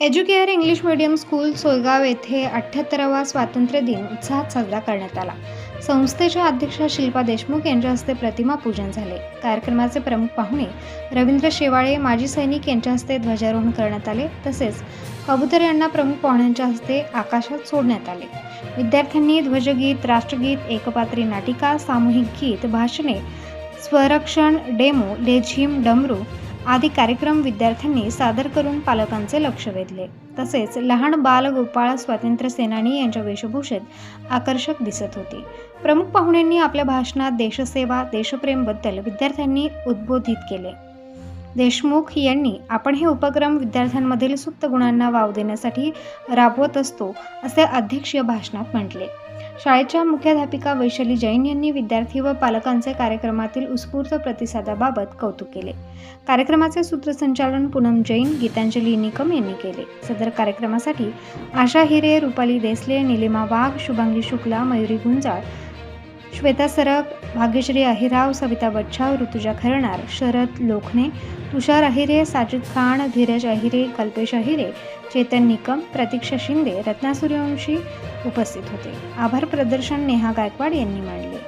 Educare English medium school Soygaon येथे अठ्ठ्याहत्तरावा स्वातंत्र्य दिन उत्साहात साजरा करण्यात आला. संस्थेच्या अध्यक्षा शिल्पा देशमुख यांच्या हस्ते प्रतिमा पूजन झाले. कार्यक्रमाचे प्रमुख पाहुणे रवींद्र शेवाळे माजी सैनिक यांच्या हस्ते ध्वजारोहण करण्यात आले. तसेच कबुतर यांना प्रमुख पाहुण्यांच्या हस्ते आकाशात सोडण्यात आले. विद्यार्थ्यांनी ध्वजगीत राष्ट्रगीत एकपात्री नाटिका सामूहिक गीत भाषणे स्वरक्षण डेमो लेझिम डमरू आदी कार्यक्रम विद्यार्थ्यांनी सादर करून पालकांचे लक्ष वेधले. तसेच लहान बाल गोपाळ स्वातंत्र्य सेनानी यांच्या वेशभूषेत आकर्षक दिसत होती. प्रमुख पाहुण्यांनी आपल्या भाषणात देशसेवा देशप्रेमबद्दल विद्यार्थ्यांनी उद्बोधित केले. देशमुख यांनी आपण हे उपक्रम विद्यार्थ्यांमधील सुप्त गुणांना वाव देण्यासाठी राबवत असतो असे अध्यक्षीय भाषणात म्हटले. शाळेच्या मुख्याध्यापिका वैशाली जैन यांनी विद्यार्थी व पालकांचे कार्यक्रमातील उत्स्फूर्त प्रतिसादाबाबत कौतुक केले. कार्यक्रमाचे सूत्रसंचालन पूनम जैन गीतांजली निकम यांनी केले. सदर कार्यक्रमासाठी आशा हिरे रुपाली देसले निलिमा वाघ शुभांगी शुक्ला मयुरी गुंजाळ श्वेता सरग भाग्यश्री अहिराव सविता बच्छाव ऋतुजा खरणार शरद लोखने तुषार अहिरे साजिद खान धीरज अहिरे कल्पेश अहिरे चेतन निकम प्रतीक्षा शिंदे रत्ना सूर्यवंशी उपस्थित होते. आभार प्रदर्शन नेहा गायकवाड यांनी मांडले.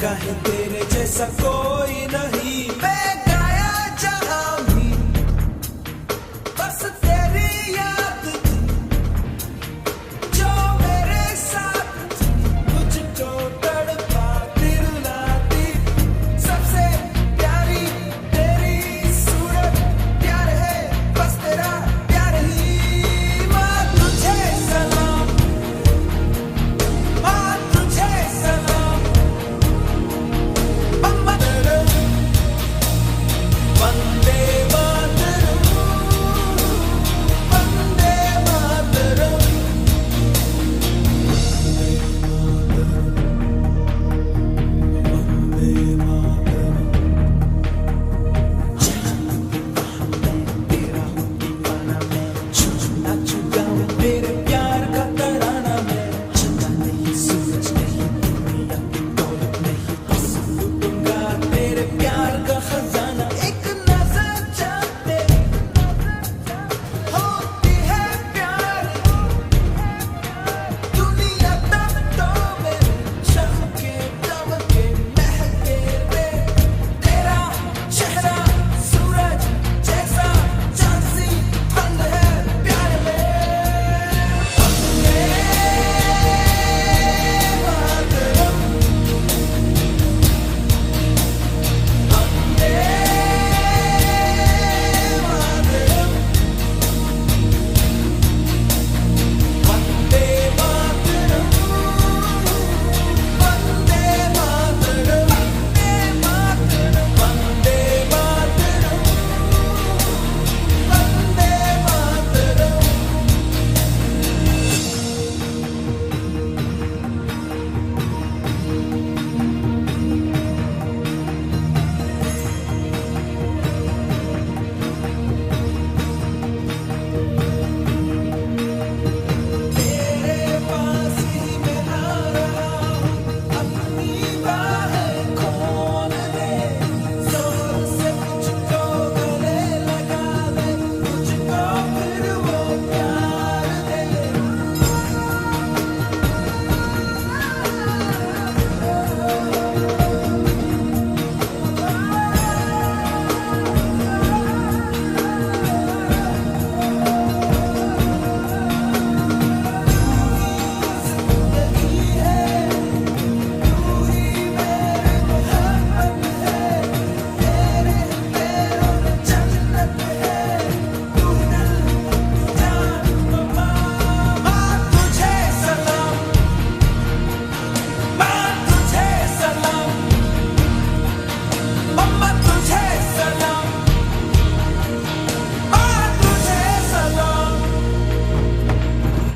काही तेरे जैसा कोई नहीं।